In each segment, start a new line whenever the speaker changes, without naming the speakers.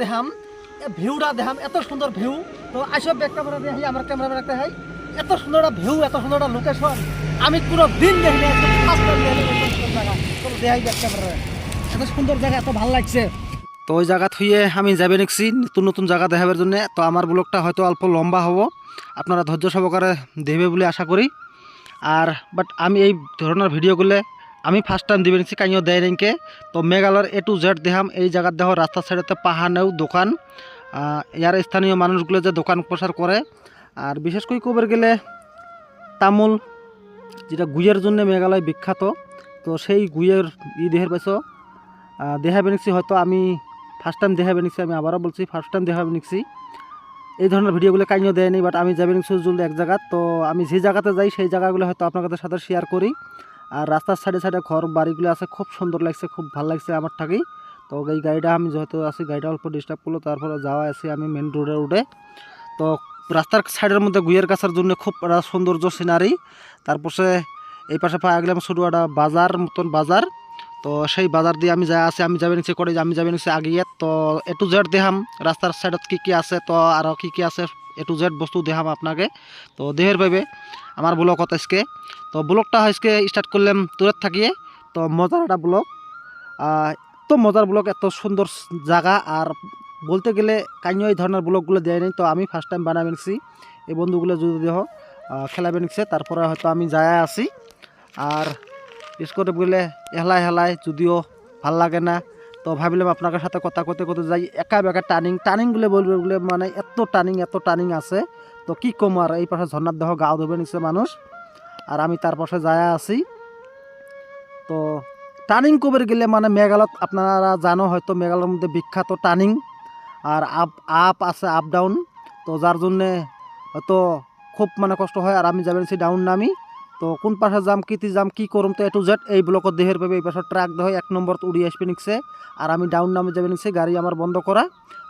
দেখাম ভিউটা দেখাম, এত সুন্দর ভিউ। তো আসব ব্যাক ক্যামেরা দিয়ে আমার ক্যামেরা রাখতে হয় এত সুন্দর একটা ভিউ, এত সুন্দর একটা লোকেশন আমি কোনো দিন দেখিনি দেখাই এত সুন্দর জায়গা, এত ভালো লাগছে। তো ওই জায়গা থুয়ে আমি যাবে নিচ্ছি নতুন নতুন জায়গা দেখাবার জন্য। তো আমার ব্লগটা হয়তো অল্প লম্বা হব। আপনারা ধৈর্য সহকারে দেখবে বলে আশা করি। আর বাট আমি এই ধরনের ভিডিওগুলো আমি ফার্স্ট টাইম দিবে নিচ্ছি কাইও দেয় নাকি তো মেঘালয়ের এ টু জেড দেহাম এই জায়গার দেহ রাস্তার সাইডেতে পাহাড় নেও দোকান ইয়ার স্থানীয় মানুষগুলো যে দোকান প্রসার করে আর বিশেষ করে কবার গেলে, তামুল, যেটা গুইয়ের জন্য মেঘালয় বিখ্যাত, তো সেই গুইয়ের ই দেহের পাইছো। দেহা বেনিক্সি হয়তো আমি ফার্স্ট টাইম দেহা বেনিক্সি আমি আবারও বলছি ফার্স্ট টাইম দেখা বেনিক্সি এই ধরনের ভিডিওগুলো কাইও দেয়নি বাট আমি যাবেন সুজুল এক জায়গা তো আমি যে জায়গাতে যাই, সেই জায়গাগুলো হয়তো আপনাদের সাথে শেয়ার করি আর রাস্তার সাইডে সাইডে ঘর, বাড়িগুলো আছে, খুব সুন্দর লাগছে, খুব ভালো লাগছে আমার থাকেই তো এই গাড়িটা আমি যেহেতু আছি, গাড়িটা অল্প ডিস্টার্ব করল, তারপরে যাওয়া আছি আমি মেন রোডে উঠে। তো রাস্তার সাইডের মধ্যে গুইয়ের কাছার জন্য খুব সৌন্দর্য সিনারি তারপর সে এই পাশে পাওয়া গেলাম ছোটো একটা বাজার, মতন বাজার। তো সেই বাজার দিয়ে আমি যা আছি, আমি যাবে নিচ্ছি করে আমি যাবে নিচ্ছি আগিয়ে তো এ টু জেড দেখাম, রাস্তার সাইডত কি কি আছে, তো আরও কি কি আছে? এ টু জেড বস্তু দেখাম আপনাকে। তো দেহের ভাবে আমার ব্লগত আজকে। তো ব্লগটা আজকে স্টার্ট করলাম দূরের থাকিয়ে। তো মজার একটা ব্লগ এত মজার ব্লগ এত সুন্দর জায়গা আর বলতে গেলে কাইও এই ধরনের ব্লগগুলো দেয় নাই। তো আমি ফার্স্ট টাইম বানাবে নিচ্ছি এই বন্ধুগুলো যদি দেহ খেলাবে নিচ্ছে তারপরে হয়তো আমি যায় আছি। আর বিশেষ বলে হেলাই হেলাই যদিও ভালো লাগে না। তো ভাবিলাম আপনার সাথে কথা করতে করতে যাই, একা বেকা টার্নিং টার্নিং বলে বলবে বলে মানে এত টার্নিং এত টার্নিং আছে। তো কি কম আর, এই পাশে ঝর্ণার দেহ গাও ধুবে নিচ্ছে মানুষ। আর আমি তার পাশে যায় আছি। তো টার্নিং কবে গেলে মানে মেঘালয়ত আপনারা জানো হয়তো মেঘালয়ের মধ্যে বিখ্যাত টার্নিং আর আপ আপ আছে আপ ডাউন তো যার জন্যে হয়তো খুব মানে কষ্ট হয়, আর আমি যাবেন সেই ডাউন নামি। তো কোন পাশে যাম, কিতি যাম, কি করম, তো এ টু জেড এই ব্লকত দেহের পাবে এই পাশে ট্রাক দেহ এক নম্বর উড়ি আসবে নিচ্ছে। আর আমি ডাউন নামে যাবে নিচ্ছে, গাড়ি আমার বন্ধ করা।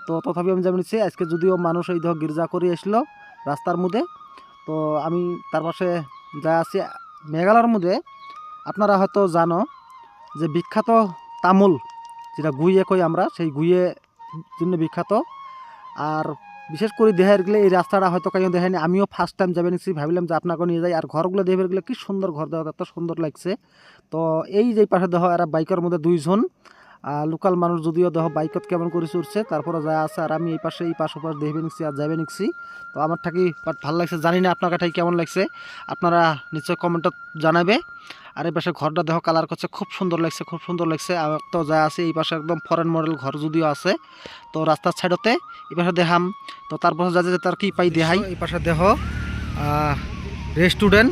তো তথাপি আমি যাবে নিচ্ছি, আজকে যদিও মানুষ এই ধর গির্জা করে আসলো রাস্তার মধ্যে। তো আমি তার পাশে যা আছি, মেঘালয়ের মধ্যে, আপনারা হয়তো জানো যে বিখ্যাত তামুল, যেটা গুইয়ে কই আমরা, সেই গুইয়ে জন্য বিখ্যাত। আর বিশেষ করে দেখার গেলে এই রাস্তাটা হয়তো কেউ দেখেনি আমিও ফার্স্ট টাইম যাবেন নিচ্ছি ভাবিলাম যে আপনাকে নিয়ে যাই। আর ঘরগুলো দেহের গেলে কি সুন্দর ঘর দেওয়া এত সুন্দর লাগছে। তো এই যে পাশে দেওয়া আর বাইকের মধ্যে দুইজন। লোকাল মানুষ যদিও দেহ বাইকত কেমন করে চড়ছে তারপরে যা আছে আর আমি এই পাশে, এই পাশ ওপাশ দেখবে নিচ্ছি আর যাবে নিচ্ছি। তো আমার থাকি বাট ভালো লাগছে, জানি না আপনার কাছে কেমন লাগছে। আপনারা নিশ্চয় কমেন্টত জানাবে। আর এই পাশে ঘরটা দেহ কালার করছে, খুব সুন্দর লাগছে, খুব সুন্দর লাগছে। আর তো যা আছে, এই পাশে একদম ফরেন মডেল ঘর যদিও আছে। তো রাস্তার সাইডতে এই পাশে দেখাম। তো তারপর যা যে তার কি পাই দেখাই। এই পাশে দেহ রেস্টুরেন্ট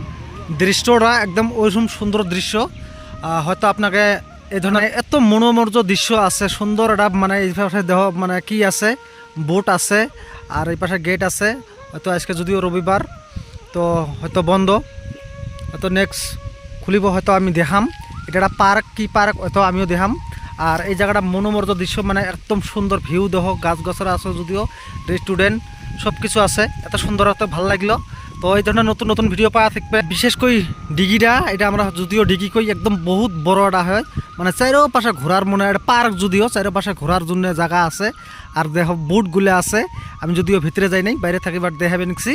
দৃশ্যটা একদম ওইরকম সুন্দর দৃশ্য। হয়তো আপনাকে এই ধরনের এত মনোমর্য দৃশ্য আছে, সুন্দর একটা মানে এই পাশে দেহ মানে কি আছে, বোট আছে, আর এই পাশে গেট আছে, হয়তো আজকে যদিও রবিবার, তো হয়তো বন্ধ, হয়তো নেক্সট খুলিব, হয়তো আমি দেখাম। এটা একটা পার্ক, কি পার্ক, হয়তো আমিও দেখাম। আর এই জায়গাটা মনোমর্য দৃশ্য মানে একদম সুন্দর ভিউ দেহ গাছ গছরা আছে যদিও রেস্টুরেন্ট সব কিছু আছে, এত সুন্দর, এত ভালো লাগল। তো এই ধরনের নতুন নতুন ভিডিও পাওয়া থাকবে। বিশেষ করে ডিগিটা এটা আমরা যদিও ডিগি কই, একদম বহুত বড় একটা হয়। মানে চারো পাশে ঘোরার মনে একটা পার্ক যদিও চারো পাশে ঘোরার জন্য জায়গা আছে আর দেহ বুটগুলো আছে, আমি যদিও ভিতরে যাই নাই বাইরে থাকি বাট দেখাবে নিচ্ছি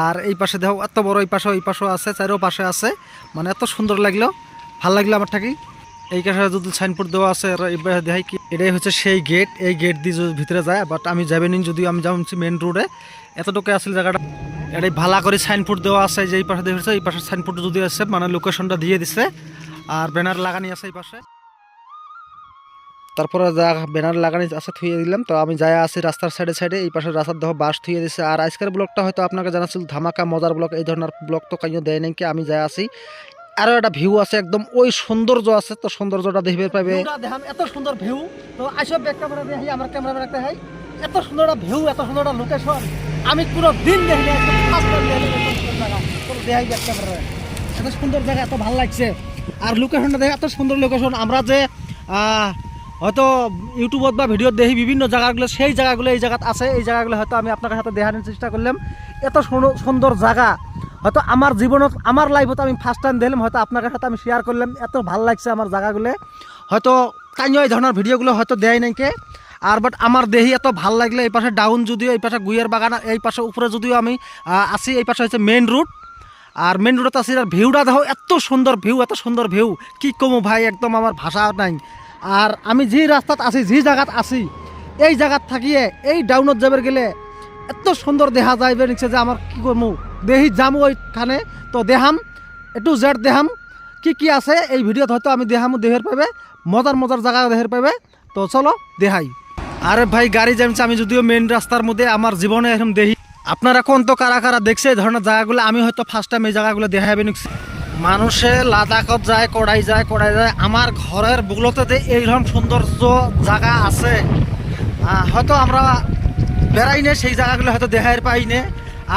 আর এই পাশে দেখো, এত বড় এই পাশেও এই পাশেও আছে চারো পাশে আছে। মানে এত সুন্দর লাগল, ভালো লাগল আমার থাকি। এই কাছে যদি সাইনবোর্ড দেওয়া আছে পাশে দেখাই কি, এটাই হচ্ছে সেই গেট এই গেট দিয়ে ভিতরে যায় বাট আমি যাবে নিন যদি আমি যাচ্ছি মেন রোডে এতটুকু আসলে জায়গাটা। এটাই ভালা করে সাইনবোর্ড দেওয়া আছে যে এই পাশে দেখেছে এই পাশে সাইনবোর্ড যদি আছে মানে লোকেশনটা দিয়ে দিছে, আর ব্যানার লাগানি আছে এই পাশে। তারপরে যা ব্যানার লাগানি আছে, থুয়ে দিলাম। তো আমি যাই আছি রাস্তার সাইডে সাইডে এই পাশে রাস্তার দেহ বাস থুয়ে দিছে। আর আজকের ব্লগটা হয়তো আপনাকে জানাচ্ছিল, ধামাকা, মজার ব্লগ এই ধরনের ব্লগ তো কাইও দেয় নাকি আমি যাই আছি। আরও একটা ভিউ আছে, একদম ওই সৌন্দর্য আছে, তো সৌন্দর্যটা দেখবে পাবে এত সুন্দর ভিউ তো আসব ব্যাক ক্যামেরা দিয়ে আমার ক্যামেরা রাখতে হয়। এত সুন্দর ভিউ এত সুন্দর লোকেশন আমি পুরো দিন দেখিনি এত সুন্দর জায়গা, এত ভালো লাগছে। আর লোকেশনটা দেখে, এত সুন্দর লোকেশন আমরা যে হয়তো ইউটিউবত বা ভিডিওত দেখি বিভিন্ন জায়গাগুলো, সেই জায়গাগুলো, এই জায়গাত আছে, এই জায়গাগুলো হয়তো আমি আপনার সাথে দেখানোর চেষ্টা করলাম। এত সুন্দর- জায়গা। হয়তো আমার জীবনত, আমার লাইফত আমি ফার্স্ট টাইম দেখলাম, হয়তো আপনার সাথে আমি শেয়ার করলাম। এত ভালো লাগছে আমার জায়গাগুলো। হয়তো কাইও এই ধরনের ভিডিওগুলো হয়তো দেয় নাইকে আর বাট আমার দেহি এত ভালো লাগলে এই পাশে ডাউন যদিও, এই পাশে গুইয়ের বাগান, এই পাশে উপরে যদিও আমি আসি এই পাশে হচ্ছে মেন রুট আর মেন রোডত আছে আর ভিউটা দেখো, এত সুন্দর ভিউ এত সুন্দর ভিউ কি কমো ভাই, একদম আমার ভাষা নাই। আর আমি যে রাস্তাত আছি, যে জায়গাত আছি, এই জায়গাত থাকিয়ে, এই ডাউনত যাবার গেলে এত সুন্দর দেখা যাইবে নিচ্ছে যে আমার কি করব দেহি যামো ওইখানে তো দেহাম একটু জেড দেহাম কি কি আছে, এই ভিডিওত হয়তো আমি দেহামো দেহের পাবে মজার মজার জায়গা দেহের পাবে তো চলো দেহাই আরে ভাই, গাড়ি জামছে আমি যদিও মেন রাস্তার মধ্যে, আমার জীবনে এরকম দেখি আপনারা কোন তো কারা কারা দেখছে, এই ধরনের জায়গাগুলো, আমি হয়তো ফার্স্ট টাইম এই জায়গাগুলো দেখাবে নিচ্ছি মানুষে লাদাখত যায়, কড়াই যায় কড়াই যায়, আমার ঘরের বুগলোতে যে এইরকম সৌন্দর্য জায়গা আছে। হয়তো আমরা বেড়াই নে, সেই জায়গাগুলো হয়তো দেখাই পাই নে।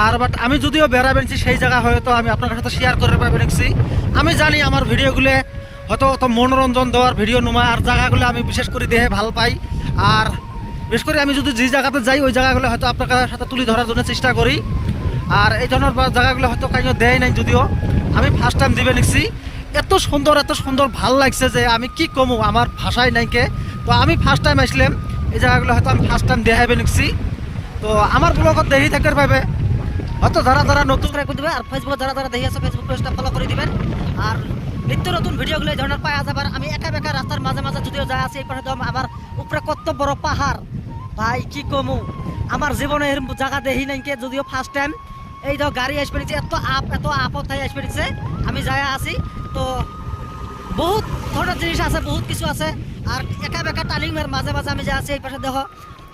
আর বাট আমি যদিও বেড়া বেড়েছি সেই জায়গা হয়তো আমি আপনার সাথে শেয়ার করে পাবে নিচ্ছি আমি জানি আমার ভিডিওগুলো হয়তো অত মনোরঞ্জন দেওয়ার ভিডিও নোমা, আর জায়গাগুলো আমি বিশেষ করে দেহে ভালো পাই। আর বিশেষ করে আমি যদি যে জায়গাতে যাই, ওই জায়গাগুলো হয়তো আপনার সাথে তুলে ধরার জন্য চেষ্টা করি। আর এই ধরনের জায়গাগুলো হয়তো কাইও দেয় নাই যদিও। আমি ফার্স্ট টাইম দিবে নিচ্ছি এত সুন্দর এত সুন্দর ভালো লাগছে যে আমি কি কমু, আমার ভাষাই নাইকে। তো আমি ফার্স্ট টাইম আসলাম, এই জায়গাগুলো হয়তো আমি ফার্স্ট টাইম দেখাবে নিচ্ছি তো আমার ব্লগত দেখি থাকতে পাবে হয়তো যারা যারা নতুন
করে দিবেন আর ফেসবুকে যারা যারা দেখে আছে ফেসবুক পেজটা ফলো করে দিবেন। আর নিত্য নতুন ভিডিওগুলো এই ধরনের পাওয়া যাবার, আমি একা বেকা রাস্তার মাঝে মাঝে যদিও যা আছে, এই পাশে আমার উপরে কত বড় পাহাড় ভাই, কি কমু? আমার জীবনে এরকম জায়গা দেখি নাই কে, যদিও ফার্স্ট টাইম এই তো গাড়ি আসবে নিচ্ছে এত আপ, এত আপত হয়ে আসবে নিচ্ছে আমি যাই আছি। তো বহুত ধরনের জিনিস আছে, বহুত কিছু আছে। আর একা বেকা এর মাঝে মাঝে আমি যা আছি এই পাশে দেখো,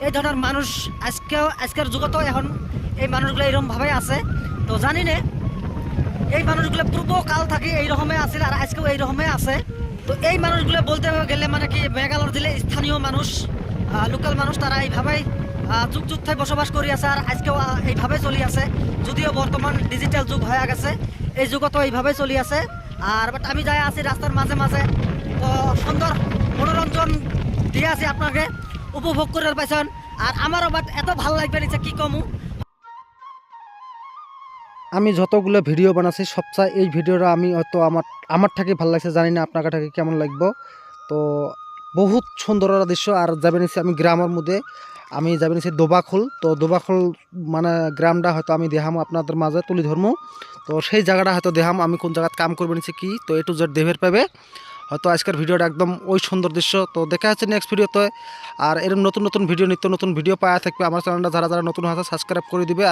এই ধরনের মানুষ আজকেও, আজকের যুগতেও এখন এই মানুষগুলো এরকম ভাবে আছে। তো জানি না, এই মানুষগুলো পূর্ব কাল থেকে এই রকমে আছিল আর আজকেও এই রকমে আছে। তো এই মানুষগুলো বলতে গেলে মানে কি, মেঘালয় দিলে স্থানীয় মানুষ। লোকাল মানুষ তারা এইভাবেই যুগ যুগ থেকে বসবাস করে আছে আর আজকেও এইভাবে চলি আছে। যদিও বর্তমান ডিজিটাল যুগ হয়ে গেছে এই যুগতো এইভাবে চলি আছে। আর বাট আমি যাই আছি রাস্তার মাঝে মাঝে তো সুন্দর মনোরঞ্জন দিয়ে আছি আপনাকে উপভোগ করে পাইছেন। আর আমারও বাট এত ভালো লাগবে নিচ্ছে কি কমু।
আমি যতগুলো ভিডিও বানাচ্ছি সবচেয়ে এই ভিডিওটা আমি হয়তো আমার আমার থেকে ভালো লাগছে, জানি না আপনার থেকে কেমন লাগবে। তো বহুত সুন্দর দৃশ্য। আর যাবে নিচ্ছি আমি গ্রামের মধ্যে আমি যাবে নিচ্ছি দোবাখোল। তো দোবাখোল মানে গ্রামটা হয়তো আমি দেখাম আপনাদের মাঝে, তুলি ধরমু। তো সেই জায়গাটা হয়তো দেখাম, আমি কোন জায়গায় কাম করবে নিচ্ছি কি। তো এ টু জেড দেবের পাবে। হয়তো আজকের ভিডিওটা একদম ওই সুন্দর দৃশ্য। তো দেখা যাচ্ছে নেক্সট ভিডিওতে আর এরকম নতুন নতুন ভিডিও নিত্য নতুন ভিডিও পাওয়া থাকবে। আমার চ্যানেলটা যারা যারা নতুন আছে সাবস্ক্রাইব করে দিবে।